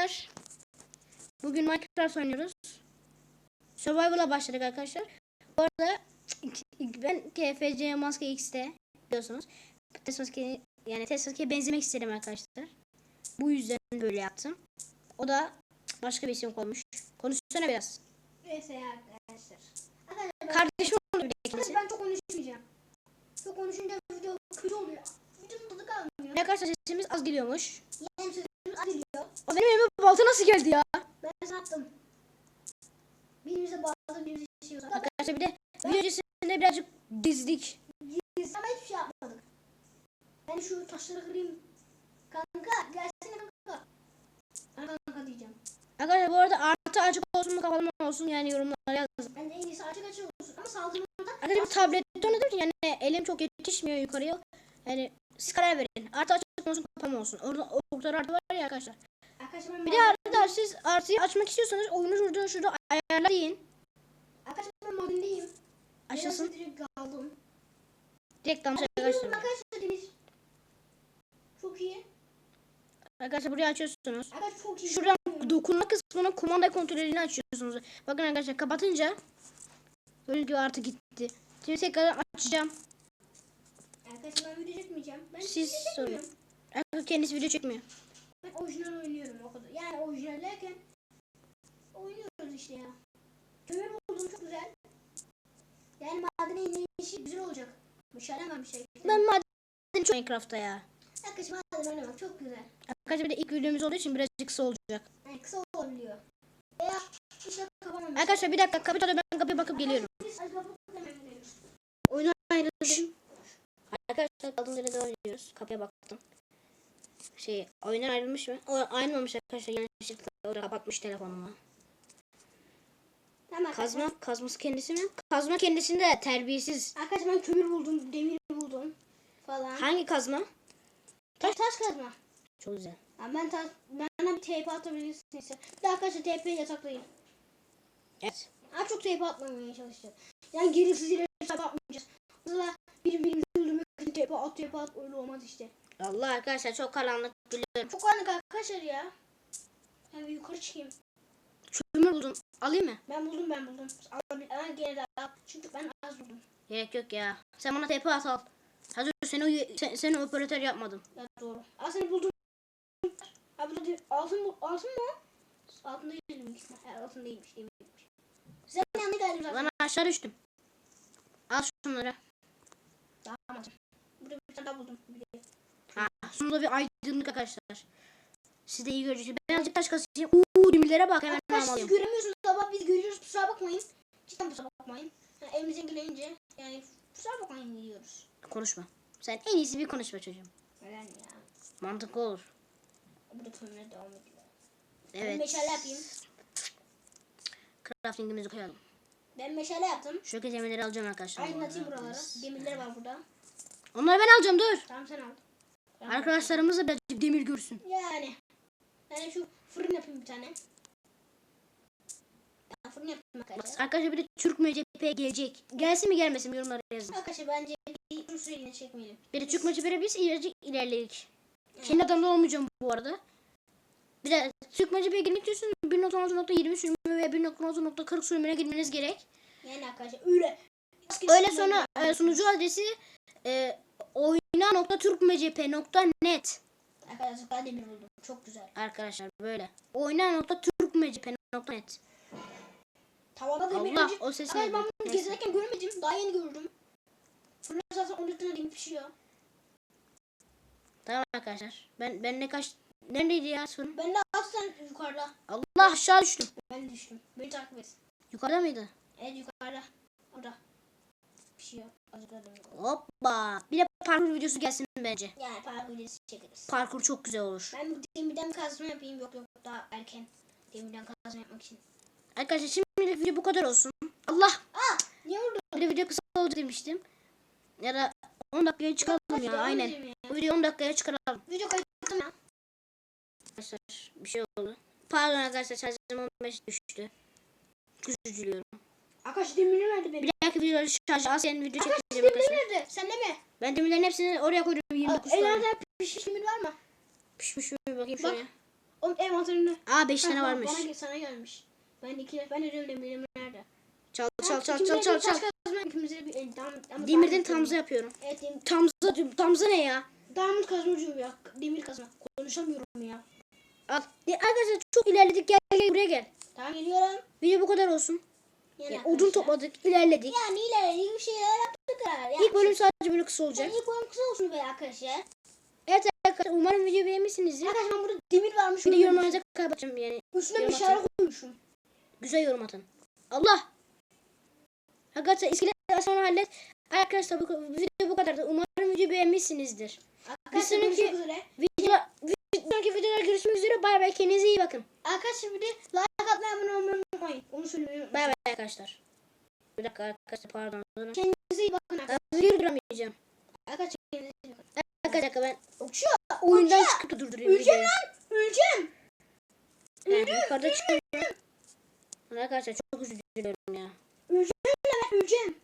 arkadaşlar. Bugün Minecraft oynuyoruz. Survival'a başladık arkadaşlar. Bu arada ben TFC Maske X'te biliyorsunuz. Teslaskeye yani Teslaskeye benzemek istedim arkadaşlar. Bu yüzden böyle yaptım. O da başka bir isim koymuş. Konuşsana biraz. Neyse ya arkadaşlar. Kardeşim oldu bir de ben çok konuşmayacağım. Çok konuşunca video kötü oluyor. Videonun tadı kalmıyor. Arkadaşlar sesimiz az geliyormuş. Geliyor. O benim elime balta nasıl geldi ya? Ben sattım. Birimize bağladı, birimize şey yok. Arkadaşlar bir de video öncesinde birazcık dizdik. Biz ama hiçbir şey yapmadık. Ben şu taşları kırayım. Kanka gelsene kanka. Ben kanka diyeceğim. Arkadaşlar bu arada artı açık olsun mu kapalı mı olsun yani yorumlara yazın. Ben de en iyisi açık açık olsun. Ama saldırmada Arkadaşlar tablette oynadım ki yani elim çok yetişmiyor yukarıya. Yani siz karar verin. Artı açık olsun kapalı olsun. Orada o kadar artı var ya arkadaşlar. Arkadaşlar ben Bir de arkadaşlar siz artıyı açmak istiyorsanız oyunu şurada şurada ayarla deyin. Arkadaşlar ben modundayım. Açılsın. Biraz direkt aldım. Direkt tam Biliyorum arkadaşlar. arkadaşlar. Çok iyi. Arkadaşlar burayı açıyorsunuz. Arkadaşlar çok iyi. Şuradan dokunma kısmına kumanda kontrolünü açıyorsunuz. Bakın arkadaşlar kapatınca gördüğünüz gibi artı gitti. Şimdi tekrar açacağım. Arkadaşlar ben video çekmeyeceğim. Ben Siz çekmiyorum. Arkadaşlar kendisi video çekmiyor. Ben orijinal oynuyorum o kadar. Yani orijinal derken oynuyoruz işte ya. Kömür buldum çok güzel. Yani madene inişi güzel olacak. Var bir şey. Ben maden çok Minecraft'ta ya. Arkadaşlar maden oynamak çok güzel. Arkadaşlar bir de ilk videomuz olduğu için birazcık kısa olacak. Yani kısa olabiliyor. Veya işte kapamamış. Arkadaşlar bir dakika kapı çalıyor ben kapıya bakıp geliyorum. Oyuna ayrıldım. Arkadaşlar kaldığım yerde oynuyoruz. Kapıya baktım. Şey oyundan ayrılmış mı? O ayrılmamış arkadaşlar yanlışlıkla orada kapatmış telefonumu. Tamam arkadaşlar. Kazma kazması kendisi mi? Kazma kendisinde terbiyesiz. Arkadaşlar ben kömür buldum, demir buldum falan. Hangi kazma? Taş, taş kazma. Çok güzel. Yani ben taş, bana bir TP atabilirsiniz. Bir de arkadaşlar TP yasaklayın. Evet. Daha çok TP atmamaya çalışacağız. Yani gereksiz yere TP atmayacağız. Mesela birbirimizi öldürmek için TP at TP at öyle olmaz işte. Allah arkadaşlar çok karanlık biliyorum. Çok karanlık arkadaşlar ya. Ben bir yukarı çıkayım. Kömür buldum. Alayım mı? Ben buldum ben buldum. Alabil- Ama gene de al. Çünkü ben az buldum. Gerek yok ya. Sen bana TP at al. Hazır seni, sen, seni operatör yapmadım. Ya doğru. Al seni buldum. Abi burada altın, altın mı? Altın değil mi? Ha, altın değilmiş. değilmiş. Sen yanına geldim zaten. Lan aşağı düştüm. Al şunları. Tamam. Burada bir tane daha buldum. Bir de. Sonunda bir aydınlık arkadaşlar. Siz de iyi göreceksiniz. Ben azıcık taş kasayım. Uuu demirlere bak hemen Arkadaşlar siz almalıyım. göremiyorsunuz ama biz görüyoruz. Kusura bakmayın. Cidden kusura bakmayın. Yani elimizden gelince yani kusura bakmayın diyoruz. Konuşma. Sen en iyisi bir konuşma çocuğum. Neden ya? Mantıklı olur. Burada kömürler devam ediyor. Ben Evet. meşale yapayım. Crafting'imizi koyalım. Ben meşale yaptım. Şu demirleri alacağım arkadaşlar. bu Aydınlatayım arada. buraları. Demirler var burada. Onları ben alacağım dur. Tamam sen al. Ben Arkadaşlarımız da birazcık demir görsün. Yani. Yani şu fırın yapayım bir tane. Ben fırın yapayım arkadaşlar. Arkadaşlar bir de Türk MCP gelecek. Gelsin mi gelmesin mi yorumlara yazın. Arkadaşlar bence bir süreliğine çekmeyelim. Bir de Türk MCP'de biz ilericik ilerledik. Kendi adamda olmayacağım bu arada. Bir de Türk MCP'ye girmek istiyorsanız 1.16.20 sürümü ve 1.16.40 sürümüne girmeniz gerek. Yani arkadaşlar öyle. Öyle sonra e, sunucu adresi e, oyna.turkmcp.net Arkadaşlar ben demir buldum. Çok güzel. arkadaşlar böyle. oyna.turkmcp.net Tavada demir Allah, önce- o ses Arkadaşlar ben bunu Neyse. gezerken görmedim. Daha yeni gördüm. Fırında zaten 14 tane demir pişiyor. Tamam arkadaşlar. Ben ben ne kaç neredeydi ya fırın? Ben de 6 tane yukarıda. Allah aşağı düştüm. Ben de düştüm. Beni takip et. Yukarıda mıydı? Evet yukarıda. Orada. Pişiyor. Hoppa. Bir de parkur videosu gelsin bence. Yani parkur videosu çekeriz. Parkur çok güzel olur. Ben demirden kazma yapayım. Yok yok daha erken. Demirden kazma yapmak için. Arkadaşlar şimdilik video bu kadar olsun. Allah. Aa! Niye vurdun? Bir de video kısa oldu demiştim. Ya da 10 dakikaya çıkaralım ya Devam aynen. ya. Bu videoyu 10 dakikaya çıkaralım. Video kayıttım ya. Arkadaşlar bir şey oldu. Pardon arkadaşlar şarjım 15 düştü. Diliyorum. Arkadaş demirler nerede benim? Bir dahaki videoda şarjı az yani video Arkadaş çekeceğim demirler arkadaşlar. nerede? Sende mi? Ben demirlerin hepsini oraya koydum 29 tane. Ellerde pişmiş demir var mı? Pişmiş mi bakayım Bak. şuraya. Oğlum envanterinde. Aa 5 Ha, tane varmış. Bana gel- sana gelmiş. Ben iki ben de demirim nerede? Çal çal çal çal çal çal. ikimize bir e, ama Demirden tamza yapıyorum. Evet dem- Tamza diyorum. Tamza ne ya? diamond kazma diyorum ya. Demir kazma. Konuşamıyorum ya. Al. Arkadaşlar çok ilerledik. Gel gel buraya gel. Tamam geliyorum. Video bu kadar olsun. Yani Yani odun topladık, ilerledik. Yani ilerledik bir şeyler yaptık herhalde. İlk bölüm sadece böyle kısa olacak. Yani ilk bölüm kısa olsun be arkadaşlar. Evet arkadaşlar umarım videoyu beğenmişsinizdir. Arkadaşlar ben burada demir varmış. Bir de yorumlarınıza kaybedeceğim yani. Üstüne bir atın. koymuşum. Güzel yorum atın. Allah! Arkadaşlar iskelet sonra hallet. Arkadaşlar bu video bu kadardı. Umarım videoyu beğenmişsinizdir. Arkadaşlar sonraki- görüşmek üzere. Video, bir sonraki videoda görüşmek üzere. Bay bay. Kendinize iyi bakın. Arkadaşlar bir de like atmayı abone olmayı unutmayın. Onu unutmayın. Bay bay arkadaşlar. Bir dakika arkadaşlar pardon. Kendinize iyi bakın arkadaşlar. Hazır duramayacağım. Arkadaşlar kendinize iyi bakın. Arkadaşlar ben Uçuyor. oyundan uçuyor. çıkıp durduruyorum Öleceğim lan. Öleceğim. Yani yukarıda çıkıyorum. Arkadaşlar çok üzülüyorum ya. Öleceğim lan öleceğim.